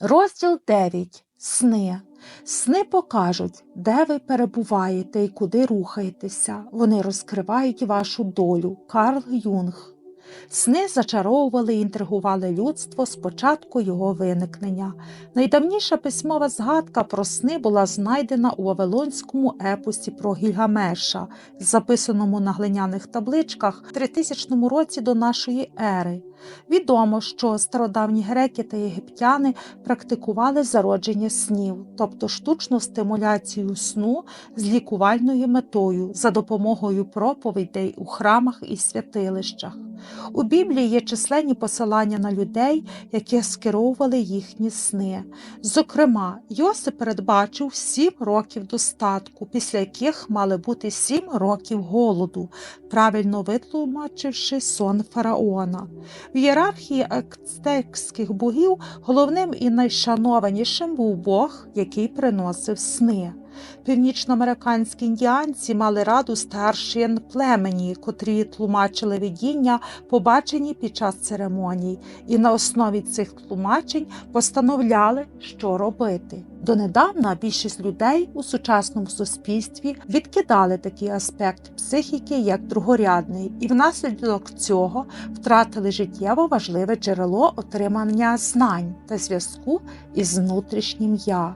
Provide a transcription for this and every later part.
Розділ 9. Сни. Сни покажуть, де ви перебуваєте і куди рухаєтеся. Вони розкривають вашу долю. Карл Юнг. Сни зачаровували і інтригували людство з початку його виникнення. Найдавніша письмова згадка про сни була знайдена у Вавилонському епосі про Гільгамеша, записаному на глиняних табличках в 3000 році до нашої ери. Відомо, що стародавні греки та єгиптяни практикували зародження снів, тобто штучну стимуляцію сну з лікувальною метою за допомогою проповідей у храмах і святилищах. У Біблії є численні посилання на людей, які скеровували їхні сни. Зокрема, Йосип передбачив сім років достатку, після яких мали бути сім років голоду, правильно витлумачивши сон фараона. В ієрархії ацтекських богів головним і найшанованішим був Бог, який приносив сни. Північноамериканські індіанці мали раду старшин племені, котрі тлумачили видіння, побачені під час церемоній, і на основі цих тлумачень постановляли, що робити. Донедавна більшість людей у сучасному суспільстві відкидали такий аспект психіки як другорядний, і внаслідок цього втратили життєво важливе джерело отримання знань та зв'язку із внутрішнім я.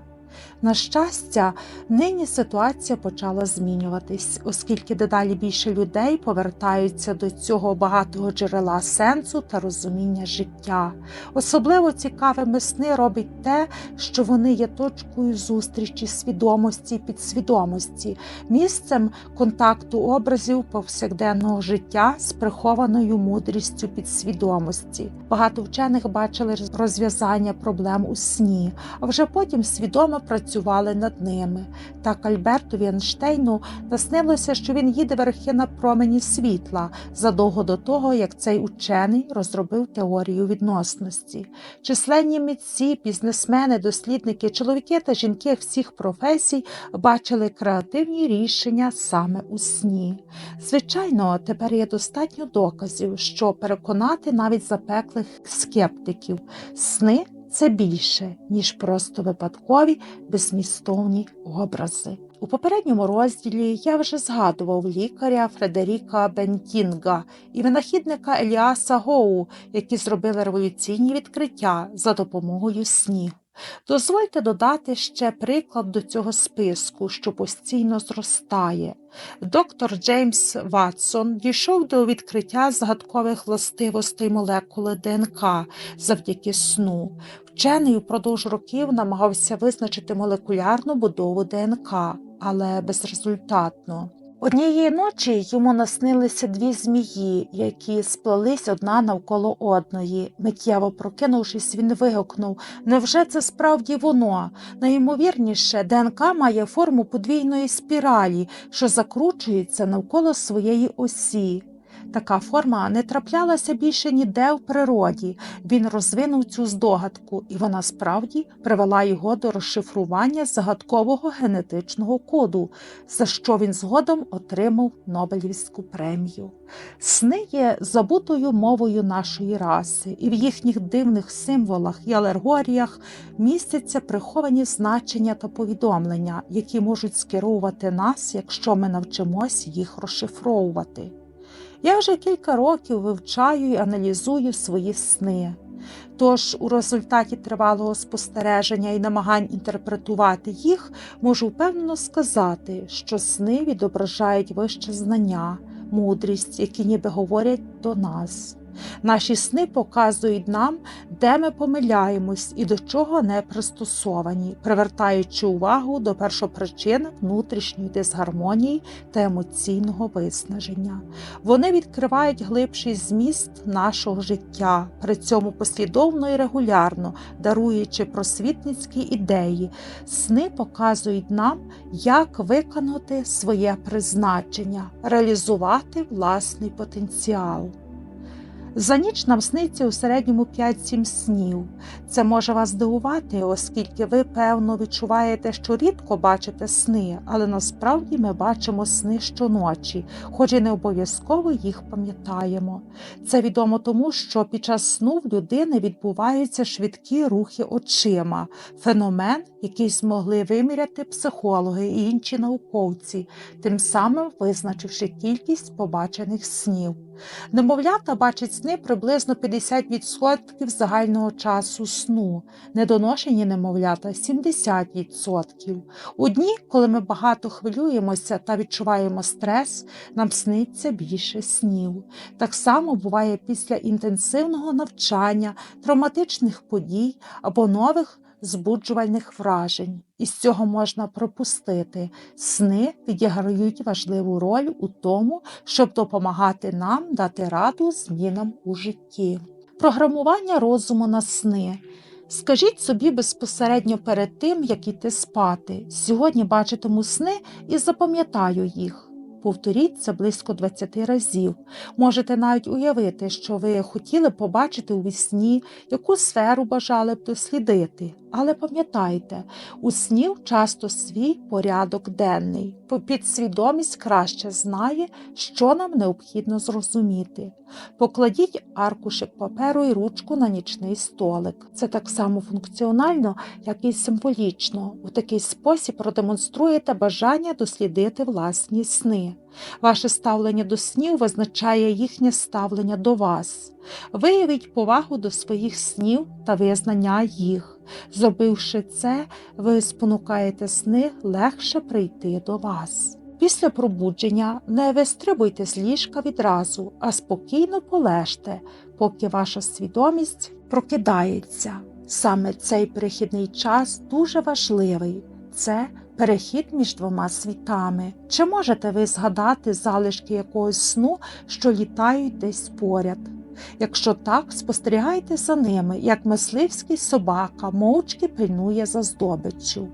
На щастя, нині ситуація почала змінюватись, оскільки дедалі більше людей повертаються до цього багатого джерела сенсу та розуміння життя. Особливо цікавими сни робить те, що вони є точкою зустрічі свідомості і підсвідомості, місцем контакту образів повсякденного життя з прихованою мудрістю підсвідомості. Багато вчених бачили розв'язання проблем у сні, а вже потім свідомо працювали над ними. Так Альбертові Ейнштейну наснилося, що він їде верхи на промені світла задовго до того, як цей учений розробив теорію відносності. Численні митці, бізнесмени, дослідники, чоловіки та жінки всіх професій бачили креативні рішення саме у сні. Звичайно, тепер є достатньо доказів, що переконати навіть запеклих скептиків сни це більше, ніж просто випадкові безмістовні образи. У попередньому розділі я вже згадував лікаря Фредеріка Бентінга і винахідника Еліаса Гоу, які зробили революційні відкриття за допомогою снігу. Дозвольте додати ще приклад до цього списку, що постійно зростає. Доктор Джеймс Ватсон дійшов до відкриття загадкових властивостей молекули ДНК завдяки сну. Вчений упродовж років намагався визначити молекулярну будову ДНК, але безрезультатно. Однієї ночі йому наснилися дві змії, які сплелись одна навколо одної. Миттєво прокинувшись, він вигукнув Невже це справді воно? Найімовірніше, ДНК має форму подвійної спіралі, що закручується навколо своєї осі. Така форма не траплялася більше ніде в природі. Він розвинув цю здогадку, і вона справді привела його до розшифрування загадкового генетичного коду, за що він згодом отримав Нобелівську премію. Сни є забутою мовою нашої раси, і в їхніх дивних символах і алергоріях містяться приховані значення та повідомлення, які можуть скеровувати нас, якщо ми навчимось їх розшифровувати. Я вже кілька років вивчаю і аналізую свої сни. Тож у результаті тривалого спостереження і намагань інтерпретувати їх, можу впевнено сказати, що сни відображають вище знання, мудрість, які ніби говорять до нас. Наші сни показують нам, де ми помиляємось і до чого не пристосовані, привертаючи увагу до першопричин внутрішньої дисгармонії та емоційного виснаження. Вони відкривають глибший зміст нашого життя, при цьому послідовно і регулярно даруючи просвітницькі ідеї. Сни показують нам, як виконати своє призначення, реалізувати власний потенціал. За ніч нам сниться у середньому 5-7 снів. Це може вас здивувати, оскільки ви, певно, відчуваєте, що рідко бачите сни, але насправді ми бачимо сни щоночі, хоч і не обов'язково їх пам'ятаємо. Це відомо тому, що під час сну в людини відбуваються швидкі рухи очима, феномен, який змогли виміряти психологи і інші науковці, тим самим визначивши кількість побачених снів. Немовлята бачать сни приблизно 50% загального часу сну, недоношені немовлята 70%. У дні, коли ми багато хвилюємося та відчуваємо стрес, нам сниться більше снів. Так само буває після інтенсивного навчання, травматичних подій або нових збуджувальних вражень. Із цього можна пропустити. Сни відіграють важливу роль у тому, щоб допомагати нам дати раду змінам у житті. Програмування розуму на сни. Скажіть собі безпосередньо перед тим, як іти спати. Сьогодні бачитиму сни і запам'ятаю їх. Повторіть це близько 20 разів. Можете навіть уявити, що ви хотіли побачити у вісні, яку сферу бажали б дослідити. Але пам'ятайте, у снів часто свій порядок денний. Підсвідомість краще знає, що нам необхідно зрозуміти. Покладіть аркушик паперу і ручку на нічний столик. Це так само функціонально, як і символічно. У такий спосіб продемонструєте бажання дослідити власні сни. Ваше ставлення до снів визначає їхнє ставлення до вас. Виявіть повагу до своїх снів та визнання їх. Зробивши це, ви спонукаєте сни легше прийти до вас. Після пробудження не вистрибуйте з ліжка відразу, а спокійно полежте, поки ваша свідомість прокидається. Саме цей перехідний час дуже важливий. Це перехід між двома світами. Чи можете ви згадати залишки якогось сну, що літають десь поряд? Якщо так, спостерігайте за ними, як мисливський собака мовчки пильнує за здобиччю.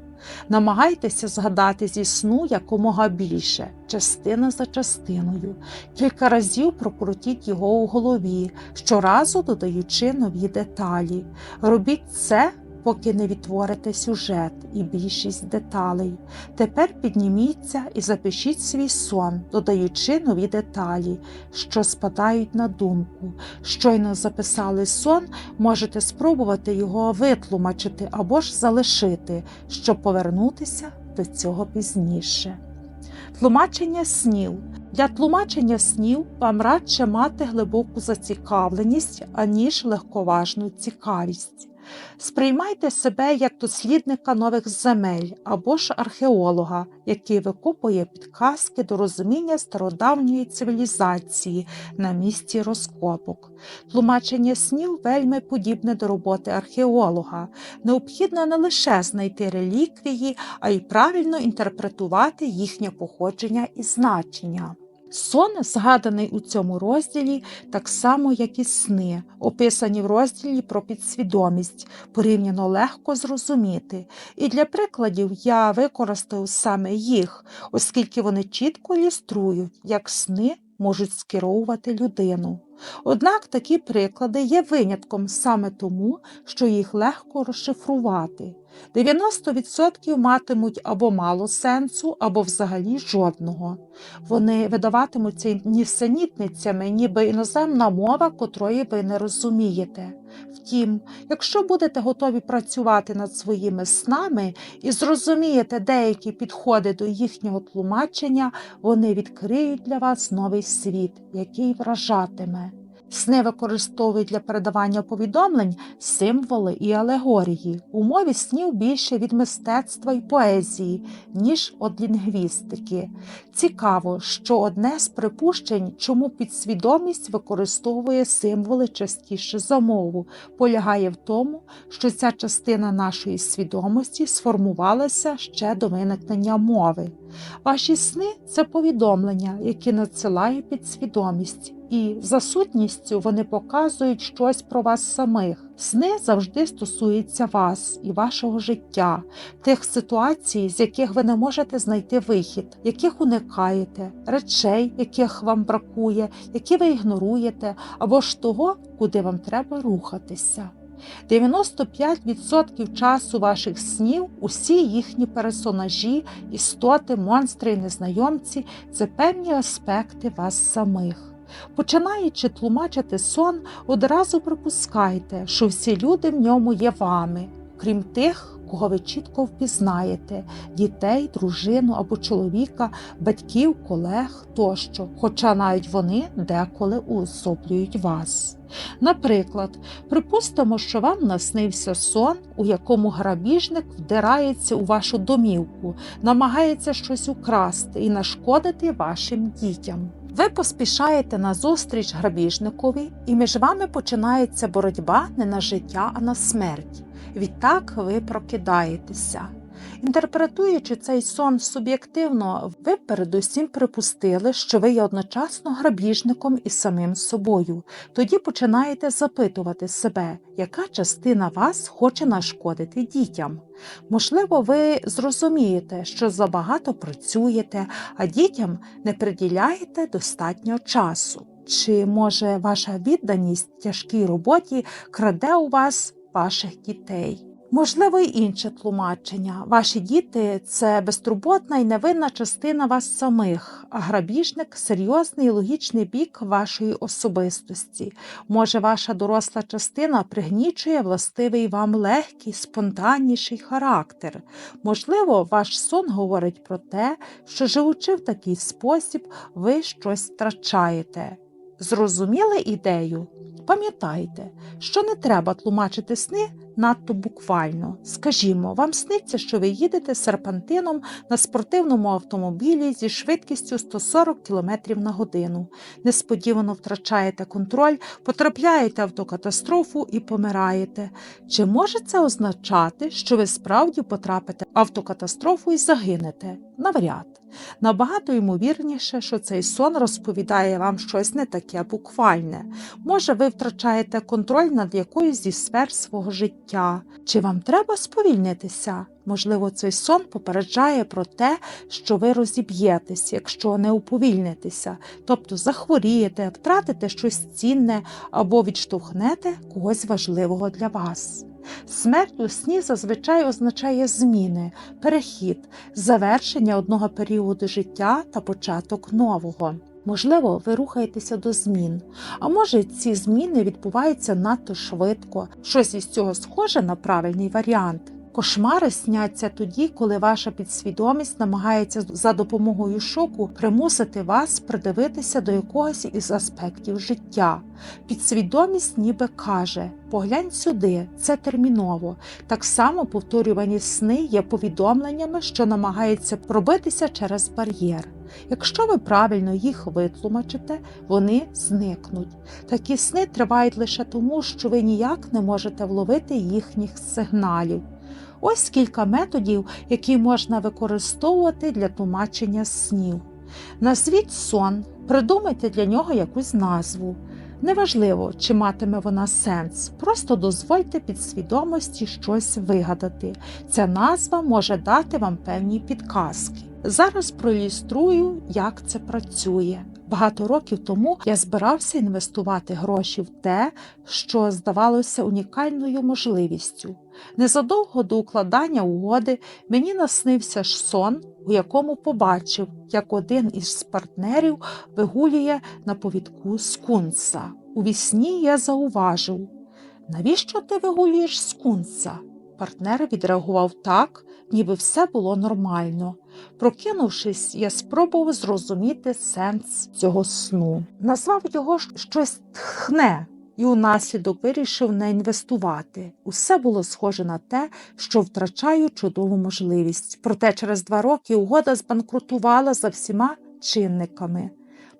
Намагайтеся згадати зі сну якомога більше, частина за частиною. Кілька разів прокрутіть його у голові, щоразу додаючи нові деталі. Робіть це поки не відтворите сюжет і більшість деталей. Тепер підніміться і запишіть свій сон, додаючи нові деталі, що спадають на думку. Щойно записали сон, можете спробувати його витлумачити або ж залишити, щоб повернутися до цього пізніше. Тлумачення снів. Для тлумачення снів вам радше мати глибоку зацікавленість, аніж легковажну цікавість. Сприймайте себе як дослідника нових земель або ж археолога, який викопує підказки до розуміння стародавньої цивілізації на місці розкопок. Тлумачення снів вельми подібне до роботи археолога. Необхідно не лише знайти реліквії, а й правильно інтерпретувати їхнє походження і значення. Сон згаданий у цьому розділі так само, як і сни, описані в розділі про підсвідомість, порівняно легко зрозуміти. І для прикладів я використав саме їх, оскільки вони чітко ілюструють, як сни можуть скеровувати людину. Однак такі приклади є винятком саме тому, що їх легко розшифрувати. 90% матимуть або мало сенсу, або взагалі жодного. Вони видаватимуться нісенітницями, ніби іноземна мова, котрої ви не розумієте. Втім, якщо будете готові працювати над своїми снами і зрозумієте деякі підходи до їхнього тлумачення, вони відкриють для вас новий світ, який вражатиме. Сни використовують для передавання повідомлень символи і алегорії. У мові снів більше від мистецтва і поезії, ніж від лінгвістики. Цікаво, що одне з припущень, чому підсвідомість використовує символи частіше за мову, полягає в тому, що ця частина нашої свідомості сформувалася ще до виникнення мови. Ваші сни це повідомлення, які надсилає підсвідомість. І за сутністю вони показують щось про вас самих. Сни завжди стосуються вас і вашого життя, тих ситуацій, з яких ви не можете знайти вихід, яких уникаєте, речей, яких вам бракує, які ви ігноруєте, або ж того, куди вам треба рухатися. 95% часу ваших снів, усі їхні персонажі, істоти, монстри і незнайомці це певні аспекти вас самих. Починаючи тлумачити сон, одразу припускайте, що всі люди в ньому є вами, крім тих, кого ви чітко впізнаєте дітей, дружину або чоловіка, батьків, колег тощо, хоча навіть вони деколи уособлюють вас. Наприклад, припустимо, що вам наснився сон, у якому грабіжник вдирається у вашу домівку, намагається щось украсти і нашкодити вашим дітям. Ви поспішаєте на зустріч грабіжникові, і між вами починається боротьба не на життя, а на смерть. Відтак ви прокидаєтеся. Інтерпретуючи цей сон суб'єктивно, ви передусім припустили, що ви є одночасно грабіжником і самим собою. Тоді починаєте запитувати себе, яка частина вас хоче нашкодити дітям. Можливо, ви зрозумієте, що забагато працюєте, а дітям не приділяєте достатньо часу. Чи може ваша відданість тяжкій роботі краде у вас ваших дітей? Можливо, й інше тлумачення. Ваші діти це безтурботна і невинна частина вас самих, а грабіжник серйозний і логічний бік вашої особистості. Може, ваша доросла частина пригнічує властивий вам легкий, спонтанніший характер. Можливо, ваш сон говорить про те, що живучи в такий спосіб, ви щось втрачаєте. Зрозуміли ідею? Пам'ятайте, що не треба тлумачити сни надто буквально. Скажімо, вам сниться, що ви їдете серпантином на спортивному автомобілі зі швидкістю 140 км на годину. Несподівано втрачаєте контроль, потрапляєте в автокатастрофу і помираєте. Чи може це означати, що ви справді потрапите в автокатастрофу і загинете? Навряд. Набагато ймовірніше, що цей сон розповідає вам щось не таке буквальне. Може, ви втрачаєте контроль над якоюсь зі сфер свого життя. Чи вам треба сповільнитися? Можливо, цей сон попереджає про те, що ви розіб'єтесь, якщо не уповільнитеся, тобто захворієте, втратите щось цінне або відштовхнете когось важливого для вас. Смерть у сні зазвичай означає зміни, перехід, завершення одного періоду життя та початок нового. Можливо, ви рухаєтеся до змін, а може ці зміни відбуваються надто швидко, щось із цього схоже на правильний варіант. Кошмари сняться тоді, коли ваша підсвідомість намагається за допомогою шоку примусити вас придивитися до якогось із аспектів життя. Підсвідомість ніби каже: поглянь сюди, це терміново. Так само повторювані сни є повідомленнями, що намагаються пробитися через бар'єр. Якщо ви правильно їх витлумачите, вони зникнуть. Такі сни тривають лише тому, що ви ніяк не можете вловити їхніх сигналів. Ось кілька методів, які можна використовувати для тлумачення снів. Назвіть сон, придумайте для нього якусь назву. Неважливо, чи матиме вона сенс, просто дозвольте підсвідомості щось вигадати. Ця назва може дати вам певні підказки. Зараз проілюструю, як це працює. Багато років тому я збирався інвестувати гроші в те, що здавалося унікальною можливістю. Незадовго до укладання угоди мені наснився ж сон, у якому побачив, як один із партнерів вигулює на повідку скунса. У вісні я зауважив, навіщо ти вигулюєш скунса? Партнер відреагував так, ніби все було нормально. Прокинувшись, я спробував зрозуміти сенс цього сну. Назвав його щось тхне і унаслідок вирішив не інвестувати. Усе було схоже на те, що втрачаю чудову можливість. Проте через два роки угода збанкрутувала за всіма чинниками.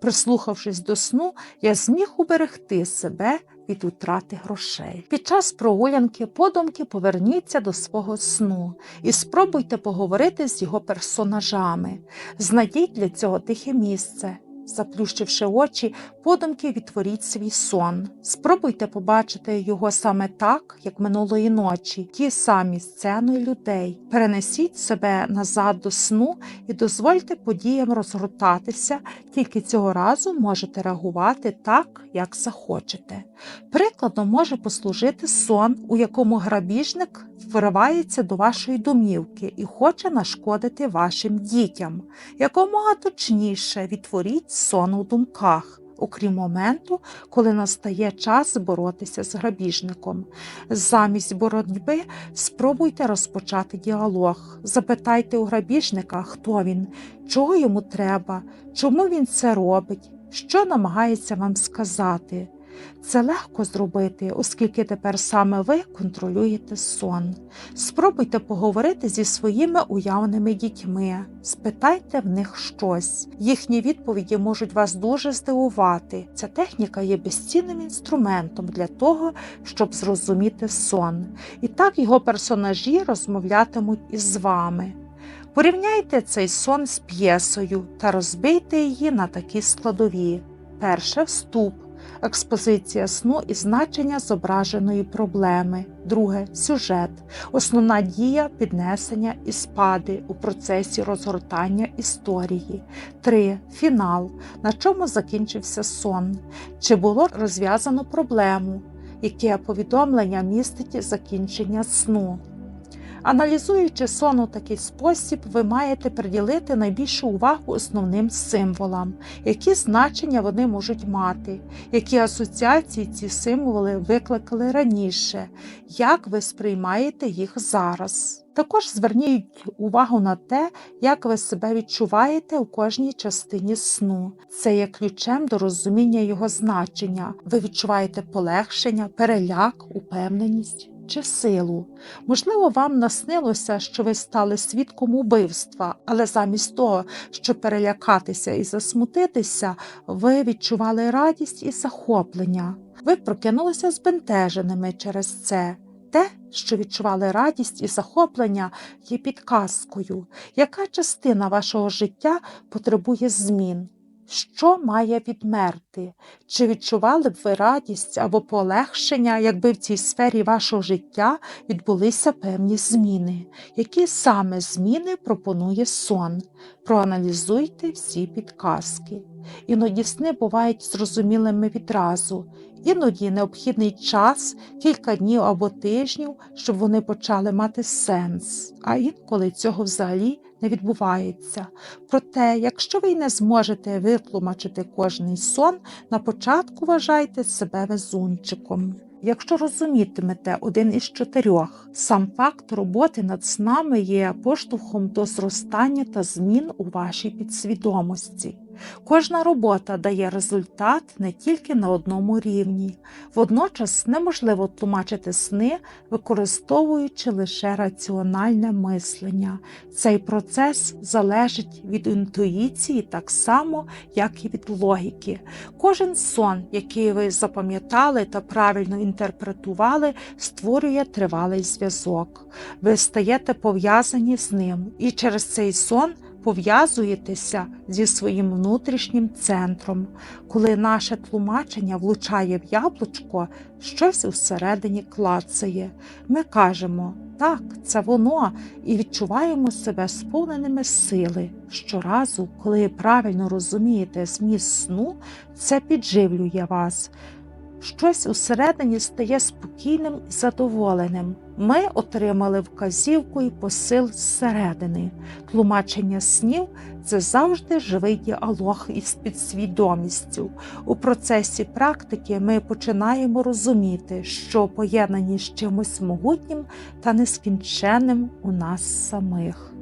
Прислухавшись до сну, я зміг уберегти себе від утрати грошей. Під час прогулянки подумки поверніться до свого сну і спробуйте поговорити з його персонажами. Знайдіть для цього тихе місце. Заплющивши очі, подумки відтворіть свій сон. Спробуйте побачити його саме так, як минулої ночі, ті самі сцени людей. Перенесіть себе назад до сну і дозвольте подіям розгортатися, тільки цього разу можете реагувати так, як захочете. Прикладом може послужити сон, у якому грабіжник виривається до вашої домівки і хоче нашкодити вашим дітям. Якомога точніше відтворіть сон у думках. Окрім моменту, коли настає час боротися з грабіжником. Замість боротьби спробуйте розпочати діалог. Запитайте у грабіжника, хто він, чого йому треба, чому він це робить, що намагається вам сказати. Це легко зробити, оскільки тепер саме ви контролюєте сон. Спробуйте поговорити зі своїми уявними дітьми, спитайте в них щось. Їхні відповіді можуть вас дуже здивувати. Ця техніка є безцінним інструментом для того, щоб зрозуміти сон. І так його персонажі розмовлятимуть із вами. Порівняйте цей сон з п'єсою та розбийте її на такі складові. Перше вступ експозиція сну і значення зображеної проблеми. Друге сюжет, основна дія піднесення і спади у процесі розгортання історії. 3. Фінал, на чому закінчився сон. Чи було розв'язано проблему, яке повідомлення містить закінчення сну. Аналізуючи сон у такий спосіб, ви маєте приділити найбільшу увагу основним символам, які значення вони можуть мати, які асоціації ці символи викликали раніше, як ви сприймаєте їх зараз. Також зверніть увагу на те, як ви себе відчуваєте у кожній частині сну. Це є ключем до розуміння його значення. Ви відчуваєте полегшення, переляк, упевненість чи силу. Можливо, вам наснилося, що ви стали свідком убивства, але замість того, щоб перелякатися і засмутитися, ви відчували радість і захоплення. Ви прокинулися збентеженими через це. Те, що відчували радість і захоплення, є підказкою, яка частина вашого життя потребує змін. Що має відмерти? Чи відчували б ви радість або полегшення, якби в цій сфері вашого життя відбулися певні зміни? Які саме зміни пропонує сон? Проаналізуйте всі підказки. Іноді сни бувають зрозумілими відразу, іноді необхідний час, кілька днів або тижнів, щоб вони почали мати сенс, а інколи цього взагалі не відбувається. Проте, якщо ви не зможете витлумачити кожний сон, на початку вважайте себе везунчиком. Якщо розумітимете один із чотирьох, сам факт роботи над снами є поштовхом до зростання та змін у вашій підсвідомості. Кожна робота дає результат не тільки на одному рівні. Водночас неможливо тлумачити сни, використовуючи лише раціональне мислення. Цей процес залежить від інтуїції так само, як і від логіки. Кожен сон, який ви запам'ятали та правильно інтерпретували, створює тривалий зв'язок. Ви стаєте пов'язані з ним, і через цей сон пов'язуєтеся зі своїм внутрішнім центром. Коли наше тлумачення влучає в яблучко, щось усередині клацає. Ми кажемо так, це воно, і відчуваємо себе сповненими сили. Щоразу, коли правильно розумієте зміст сну, це підживлює вас. Щось усередині стає спокійним і задоволеним. Ми отримали вказівку і посил зсередини. Тлумачення снів це завжди живий діалог із підсвідомістю. У процесі практики ми починаємо розуміти, що поєднані з чимось могутнім та нескінченним у нас самих.